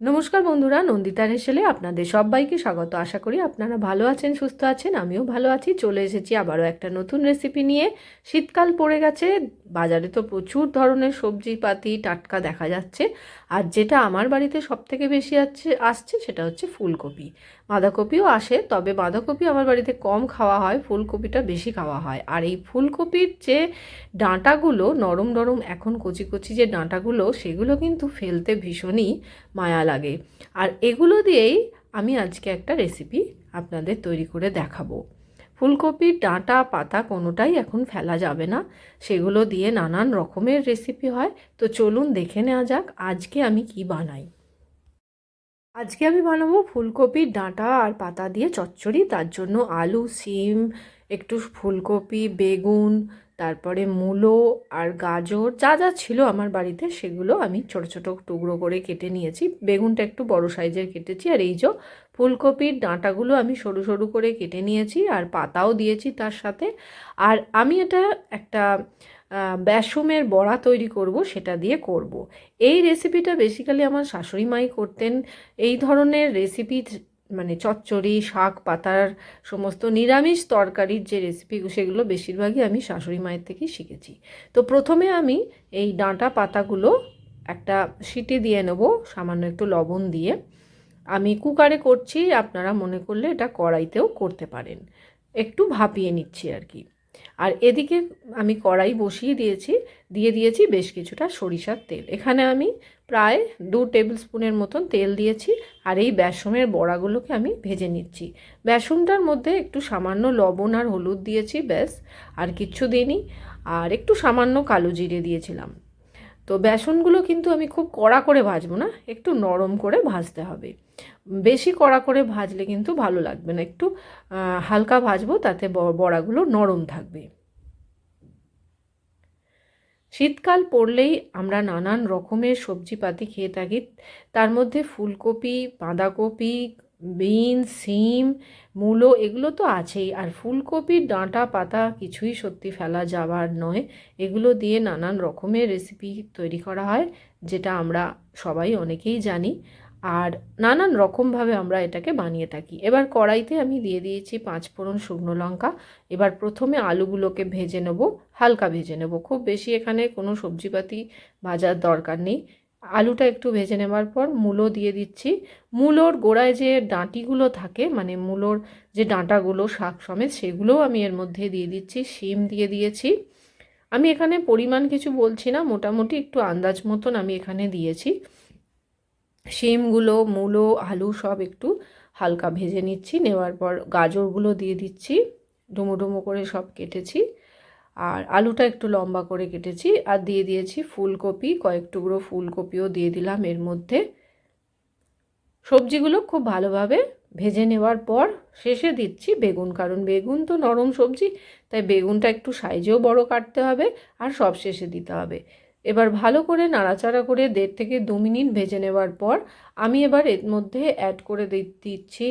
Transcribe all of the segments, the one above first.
নমস্কার বন্ধুরা নন্দিতার হেসেলে আপনাদের সবাইকে স্বাগত। আশা করি আপনারা ভালো আছেন, সুস্থ আছেন, আমিও ভালো আছি। চলে এসেছি আবারও একটা নতুন রেসিপি নিয়ে। শীতকাল পড়ে গেছে, বাজারে তো প্রচুর ধরনের সবজিপাতি, টাটকা দেখা যাচ্ছে। আর যেটা আমার বাড়িতে সব থেকে বেশি আছে, আসছে সেটা হচ্ছে ফুলকপি। বাঁধাকপিও আসে, তবে বাঁধাকপি আমার বাড়িতে কম খাওয়া হয়, ফুলকপিটা বেশি খাওয়া হয়। আর এই ফুলকপির যে ডাঁটাগুলো, নরম নরম এখন কচি কচি যে ডাঁটাগুলো, সেগুলো কিন্তু ফেলতে ভীষণই মায়া লাগে। আর এগুলো দিয়েই আমি আজকে একটা রেসিপি আপনাদের তৈরি করে দেখাবো। ফুলকপির ডাঁটা, পাতা কোনোটাই এখন ফেলা যাবে না। সেগুলো দিয়ে নানান রকমের রেসিপি হয়। তো চলুন দেখে নেওয়া যাক আজকে আমি কি বানাই। আজকে আমি বানাবো ফুলকপির ডাঁটা আর পাতা দিয়ে চচ্চড়ি। তার জন্য আলু, সিম, একটু ফুলকপি, বেগুন তারপরে মূলো আর গাজর যা যা ছিল আমার বাড়িতে সেগুলো আমি ছোট ছোট টুকরো করে কেটে নিয়েছি। বেগুনটা একটু বড় সাইজের কেটেছি আর এই যে ফুলকপির ডাঁটাগুলো আমি সরু সরু করে কেটে নিয়েছি আর পাতাও দিয়েছি তার সাথে। আর আমি এটা একটা বেসমের বড়া তৈরি করব সেটা দিয়ে করব। এই রেসিপিটা বেসিক্যালি আমার শাশুড়ি মাই করতেন। এই ধরনের রেসিপি মানে চচ্চড়ি, শাক, পাতার সমস্ত নিরামিষ তরকারির যে রেসিপি সেগুলো বেশিরভাগই আমি শাশুড়ি মায়ের থেকেই শিখেছি। তো প্রথমে আমি এই ডাঁটা পাতাগুলো একটা সিটি দিয়ে নেব, সামান্য একটু লবণ দিয়ে। আমি কুকারে করছি, আপনারা মনে করলে এটা কড়াইতেও করতে পারেন। একটু ভাপিয়ে নিচ্ছি আর কি। আর এদিকে আমি কড়াই বসিয়ে দিয়েছি, দিয়ে দিয়েছি বেশ কিছুটা সরিষার তেল। এখানে আমি প্রায় দু টেবিল স্পুনের মতন তেল দিয়েছি আর এই বেসমের বড়াগুলোকে আমি ভেজে নিচ্ছি। বেসনটার মধ্যে একটু সামান্য লবণ আর হলুদ দিয়েছি, ব্যাস, আর কিচ্ছু দিইনি। আর একটু সামান্য কালো জিরে দিয়েছিলাম। তো বেসনগুলো কিন্তু আমি খুব কড়া করে ভাজবো না, একটু নরম করে ভাজতে হবে। বেশি কড়া করে ভাজলে কিন্তু ভালো লাগবে না, একটু হালকা ভাজবো তাতে বড়াগুলো নরম থাকবে। শীতকাল পড়লেই আমরা নানান রকমের সবজিপাতি খেয়ে থাকি, তার মধ্যে ফুলকপি, বাঁধাকপি বিনস সিম, মূলো এগুলো তো আছেই। আর ফুলকপির ডাঁটা পাতা কিছুই সত্যি ফেলা যাবার নয়। এগুলো দিয়ে নানান রকমের রেসিপি তৈরি করা হয়, যেটা আমরা সবাই অনেকেই জানি। আর নানান রকমভাবে আমরা এটাকে বানিয়ে থাকি। এবার কড়াইতে আমি দিয়ে দিয়েছি পাঁচ ফোড়ন শুকনো লঙ্কা। এবার প্রথমে আলুগুলোকে ভেজে নেব, হালকা ভেজে নেব। খুব বেশি এখানে কোনো সবজিপাতি ভাজার দরকার নেই। আলুটা একটু ভেজে নেবার পর মূলো দিয়ে দিচ্ছি। মূলোর গোড়ায় যে ডাঁটিগুলো থাকে মানে মূলোর যে ডাঁটাগুলো শাক সমেত, সেগুলোও আমি এর মধ্যে দিয়ে দিচ্ছি, শিম দিয়ে দিয়েছি। আমি এখানে পরিমাণ কিছু বলছি না, মোটামুটি একটু আন্দাজ মতন আমি এখানে দিয়েছি। শিমগুলো, মূলো, আলু সব একটু হালকা ভেজে নিচ্ছি, নেওয়ার পর গাজরগুলো দিয়ে দিচ্ছি, ডুমো ডুমো করে সব কেটেছি। আর আলুটা একটু লম্বা করে কেটেছি আর দিয়ে দিয়েছি ফুলকপি, কয়েক টুকরো ফুলকপিও দিয়ে দিলাম এর মধ্যে। সবজিগুলো খুব ভালোভাবে ভেজে নেওয়ার পর শেষে দিচ্ছি বেগুন, কারণ বেগুন তো নরম সবজি, তাই বেগুনটা একটু সাইজেও বড় কাটতে হবে আর সব শেষে দিতে হবে। এবার ভালো করে নাড়াচাড়া করে দেড় থেকে দু মিনিট ভেজে নেওয়ার পর আমি এবার এর মধ্যে অ্যাড করে দিচ্ছি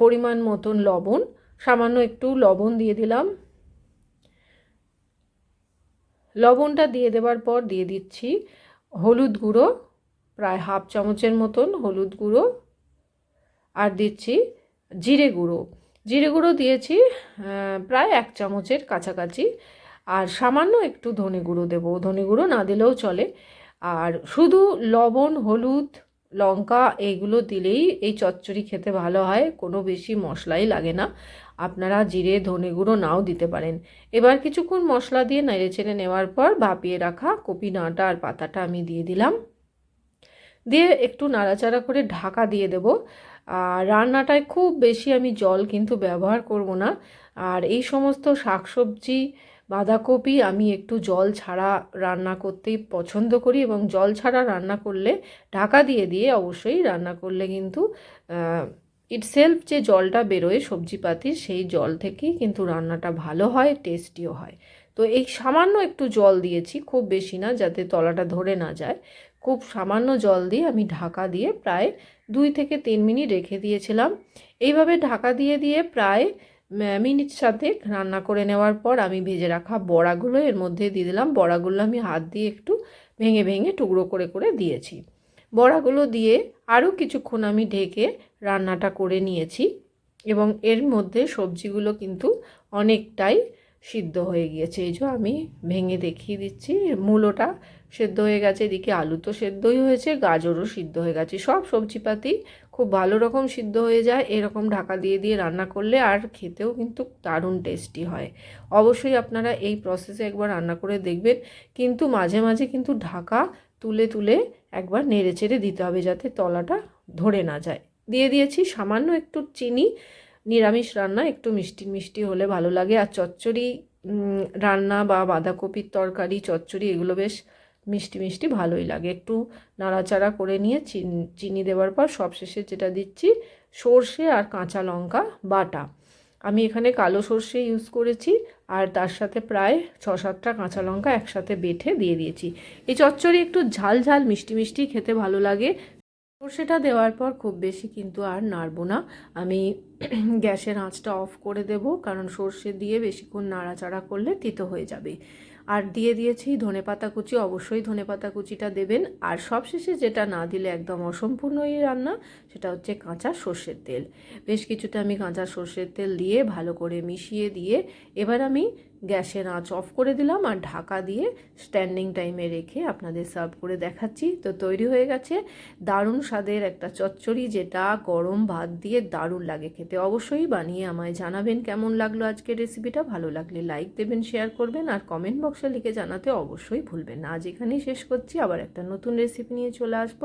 পরিমাণ মতন লবণ। সামান্য একটু লবণ দিয়ে দিলাম। লবণটা দিয়ে দেবার পর দিয়ে দিচ্ছি হলুদ গুঁড়ো, প্রায় হাফ চামচের মতন হলুদ গুঁড়ো, আর দিচ্ছি জিরে গুঁড়ো। জিরে গুঁড়ো দিয়েছি প্রায় এক চামচের কাছাকাছি, আর সামান্য একটু ধনে গুঁড়ো দেবো। ধনে গুঁড়ো না দিলেও চলে। আর শুধু লবণ, হলুদ লঙ্কা এইগুলো দিলেই এই চচ্চড়ি খেতে ভালো হয়, কোনো বেশি মশলাই লাগে না। আপনারা জিরে, ধনে গুঁড়ো নাও দিতে পারেন। এবার কিছুক্ষণ মশলা দিয়ে নেড়ে চেড়ে নেওয়ার পর ভাপিয়ে রাখা কপি ডাঁটা আর পাতাটা আমি দিয়ে দিলাম। দিয়ে একটু নাড়াচাড়া করে ঢাকা দিয়ে দেব। আর রান্নাটায় খুব বেশি আমি জল কিন্তু ব্যবহার করব না। আর এই সমস্ত শাকসবজি বাঁধাকপি আমি একটু জল ছাড়া রান্না করতেই পছন্দ করি এবং জল ছাড়া রান্না করলে ঢাকা দিয়ে দিয়ে অবশ্যই রান্না করলে কিন্তু ইটসেলফ যে জলটা বেরোয় সবজিপাতির সেই জল থেকেই কিন্তু রান্নাটা ভালো হয় টেস্টিও হয়। তো এই সামান্য একটু জল দিয়েছি, খুব বেশি না যাতে তলাটা ধরে না যায়। খুব সামান্য জল দিয়ে আমি ঢাকা দিয়ে প্রায় দুই থেকে তিন মিনিট রেখে দিয়েছিলাম। এইভাবে ঢাকা দিয়ে দিয়ে প্রায় মিনিট সাথে রান্না করে নেওয়ার পর আমি ভেজে রাখা বড়াগুলো, এর মধ্যে দিয়ে দিলাম। বড়াগুলো আমি হাত দিয়ে একটু ভেঙে ভেঙে টুকরো করে করে দিয়েছি। বড়াগুলো দিয়ে আরও কিছুক্ষণ আমি ঢেকে রান্নাটা করে নিয়েছি এবং এর মধ্যে সবজিগুলো কিন্তু অনেকটাই সিদ্ধ হয়ে গিয়েছে। এই যে আমি ভেঙে দেখিয়ে দিচ্ছি, মূলোটা সেদ্ধ হয়ে গেছে, এদিকে আলু তো সেদ্ধই হয়েছে, গাজরও সিদ্ধ হয়ে গেছে। সব সবজিপাতি খুব ভালো রকম সিদ্ধ হয়ে যায়, এরকম ঢাকা দিয়ে দিয়ে রান্না করলে আর খেতেও কিন্তু দারুণ টেস্টি হয়। অবশ্যই আপনারা এই প্রসেসে একবার রান্না করে দেখবেন, কিন্তু মাঝে মাঝে কিন্তু ঢাকা তুলে তুলে একবার নেড়ে চেড়ে দিতে হবে যাতে তলাটা ধরে না যায়। দিয়ে দিয়েছি সামান্য একটু চিনি নিরামিষ রান্না, একটু মিষ্টি মিষ্টি হলে ভালো লাগে। আর চচ্চড়ি রান্না বা বাঁধাকপির তরকারি, চচ্চড়ি, এগুলো বেশ মিষ্টি মিষ্টি ভালোই লাগে। একটু নাড়াচাড়া করে নিয়ে চিনি দেওয়ার পর সবশেষে যেটা দিচ্ছি, সর্ষে আর কাঁচা লঙ্কা বাটা। আমি এখানে কালো সর্ষে ইউজ করেছি আর তার সাথে প্রায় ছ সাতটা কাঁচা লঙ্কা একসাথে বেটে দিয়ে দিয়েছি। এই চচ্চড়ি একটু ঝাল ঝাল, মিষ্টি মিষ্টি খেতে ভালো লাগে। সর্ষেটা দেওয়ার পর খুব বেশি কিন্তু আর নাড়বো না। আমি গ্যাসের আঁচটা অফ করে দেব, কারণ সর্ষে দিয়ে বেশিক্ষণ নাড়াচাড়া করলে তিতো হয়ে যাবে। আর দিয়ে দিয়েছি ধনেপাতা কুচি, অবশ্যই ধনেপাতা কুচিটা দেবেন। আর সবশেষে যেটা না দিলে একদম অসম্পূর্ণ এই রান্না, সেটা হচ্ছে কাঁচা সর্ষের তেল। বেশ কিছুটা আমি কাঁচা সর্ষের তেল দিয়ে ভালো করে মিশিয়ে দিয়ে এবার আমি গ্যাসের আঁচ অফ করে দিলাম আর ঢাকা দিয়ে স্ট্যান্ডিং টাইমে রেখে আপনাদের সার্ভ করে দেখাচ্ছি। তো তৈরি হয়ে গেছে। দারুণ স্বাদের একটা চচ্চড়ি, যেটা গরম ভাত দিয়ে দারুণ লাগে খেতে অবশ্যই বানিয়ে আমায় জানাবেন কেমন লাগল আজকের রেসিপিটা। ভালো লাগলে লাইক দেবেন, শেয়ার করবেন আর কমেন্ট বক্সে লিখে জানাতে অবশ্যই ভুলবেন আজ এখানেই শেষ করছি। আবার একটা নতুন রেসিপি নিয়ে চলে আসব।